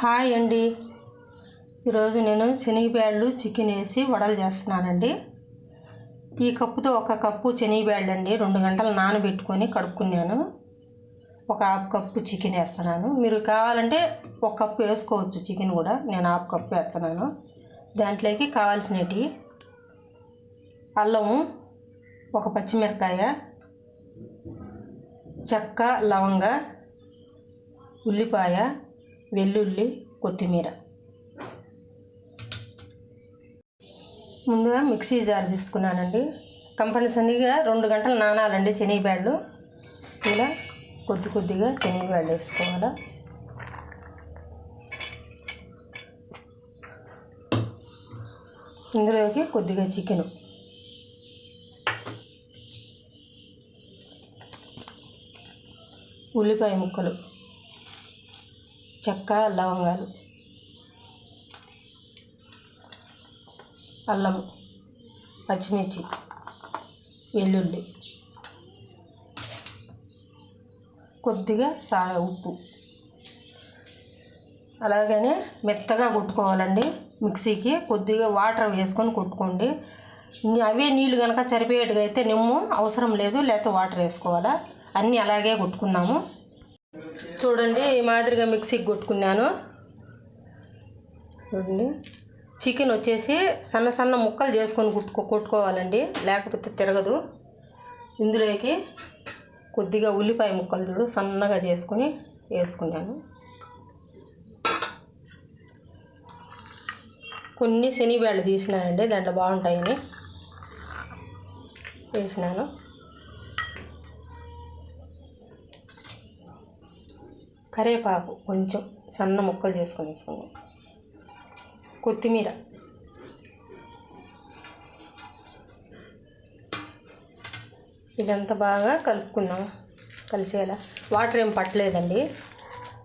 Hi అండి. ఈరోజు నేను శనగబ్యాళ్ళు చికెన్ వేసి వడలు చేస్తున్నానండి. ఈ కప్పుతో ఒక కప్పు శనగబ్యాళ్ళు అండి. రెండు గంటలు నానబెట్టుకొని కడుక్కున్నాను. ఒక హాఫ్ కప్పు చికెన్ వేస్తున్నాను. మీరు కావాలంటే ఒక కప్పు వేసుకోవచ్చు చికెన్ కూడా. నేను హాఫ్ కప్పు వేస్తున్నాను. దాంట్లోకి కావాల్సినవి అల్లము ఒక పచ్చిమిరకాయ చెక్క లవంగ ఉల్లిపాయ వెల్లుల్లి కొత్తిమీర. ముందుగా మిక్సీ జార్ తీసుకున్నానండి. కంపల్సరీగా రెండు గంటలు నానాలండి శనగబ్యాళ్ళు ఇలా కొద్ది కొద్దిగా శనగబ్యాళ్ళు వేసుకోవాలా. ఇందులోకి కొద్దిగా చికెను. ఉల్లిపాయ ముక్కలు. చెక్క లవంగాలు అల్లం పచ్చిమిర్చి వెల్లుల్లి కొద్దిగా సా ఉప్పు. అలాగనే మెత్తగా కొట్టుకోవాలండి మిక్సీకి. కొద్దిగా వాటర్ వేసుకొని కొట్టుకోండి. అవే నీళ్ళు కనుక సరిపోయేట్టుగా అయితే నిమ్ము అవసరం లేదు లేకపోతే వాటర్ వేసుకోవాలా. అన్నీ అలాగే కొట్టుకుందాము. చూడండి ఈ మాదిరిగా మిక్సీకి కొట్టుకున్నాను. చూడండి చికెన్ వచ్చేసి సన్న సన్న ముక్కలు చేసుకొని కుట్టుకో కొట్టుకోవాలండి లేకపోతే తిరగదు. ఇందులోకి కొద్దిగా ఉల్లిపాయ ముక్కలు చూడు సన్నగా చేసుకొని వేసుకున్నాను. కొన్ని శనిబ్యాళ్ళు తీసినానండి దాంట్లో బాగుంటాయని. వేసినాను. కరేపాకు కొంచెం సన్న ముక్కలు చేసుకొని వేసుకున్నాం కొత్తిమీర. ఇదంతా బాగా కలుపుకుందాం కలిసేలా. వాటర్ ఏం పట్టలేదండి.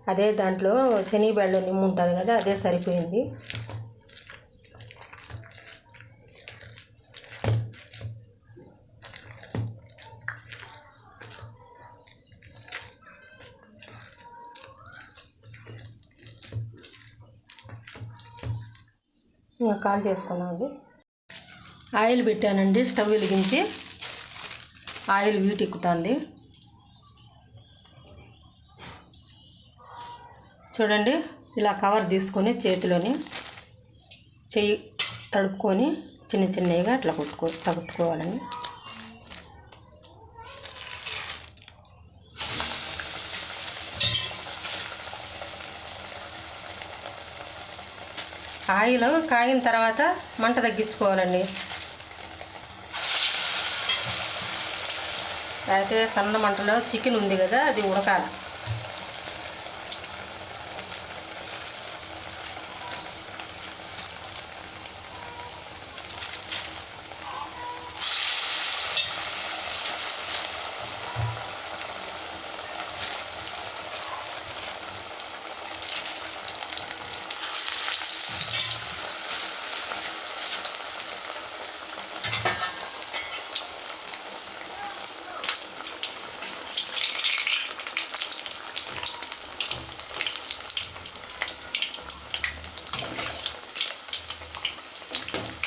అదే దాంట్లో శనగబెళ్ళు నిమ్ము ఉంటుంది కదా అదే సరిపోయింది. ఇంకా కాల్ చేసుకున్నామండి ఆయిల్ పెట్టానండి స్టవ్ వెలిగించి ఆయిల్ వీటెక్కుతుంది. చూడండి ఇలా కవర్ తీసుకొని చేతిలోని చెయ్యి తడుపుకొని చిన్న చిన్నగా అట్లా కొట్టుకో తగుట్టుకోవాలండి. ఆయిల్ కాగిన తర్వాత మంట తగ్గించుకోవాలండి. అయితే సన్న మంటలో చికెన్ ఉంది కదా అది ఉడకాలి.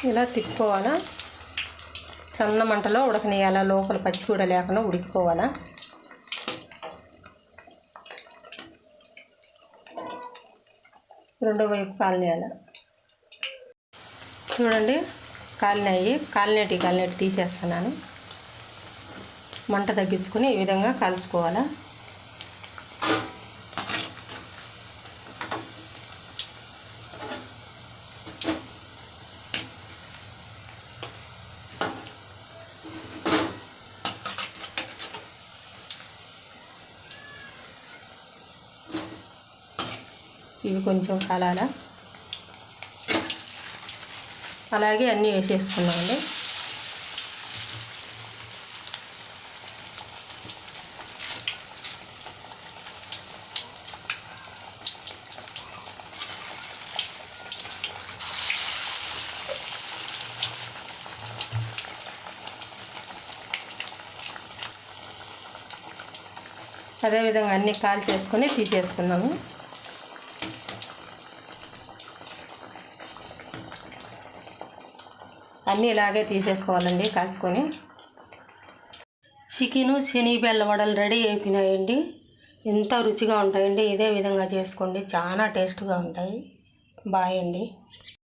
ఇలా తిప్పుకోవాలా? సన్న మంటలో ఉడకనేయాలా లోపల పచ్చి కూడా లేకుండా ఉడికిపోవాలా? రెండో వైపు కాలనేయాల చూడండి కాలినాయి కాలినేటి కాలినేటి తీసేస్తున్నాను. మంట తగ్గించుకొని ఈ విధంగా కాల్చుకోవాలా? ఇవి కొంచెం కలాల. అలాగే అన్నీ వేసేసుకున్నామండి. అదేవిధంగా అన్నీ కాల్ చేసుకొని తీసేసుకున్నాము. అన్నీ ఇలాగే తీసేసుకోవాలండి కాల్చుకొని. చికెను శనిబెల్ల వడలు రెడీ అయిపోయినాయండి. ఎంత రుచిగా ఉంటాయండి ఇదే విధంగా చేసుకోండి. చాలా టేస్ట్గా ఉంటాయి. బాయ్ అండి.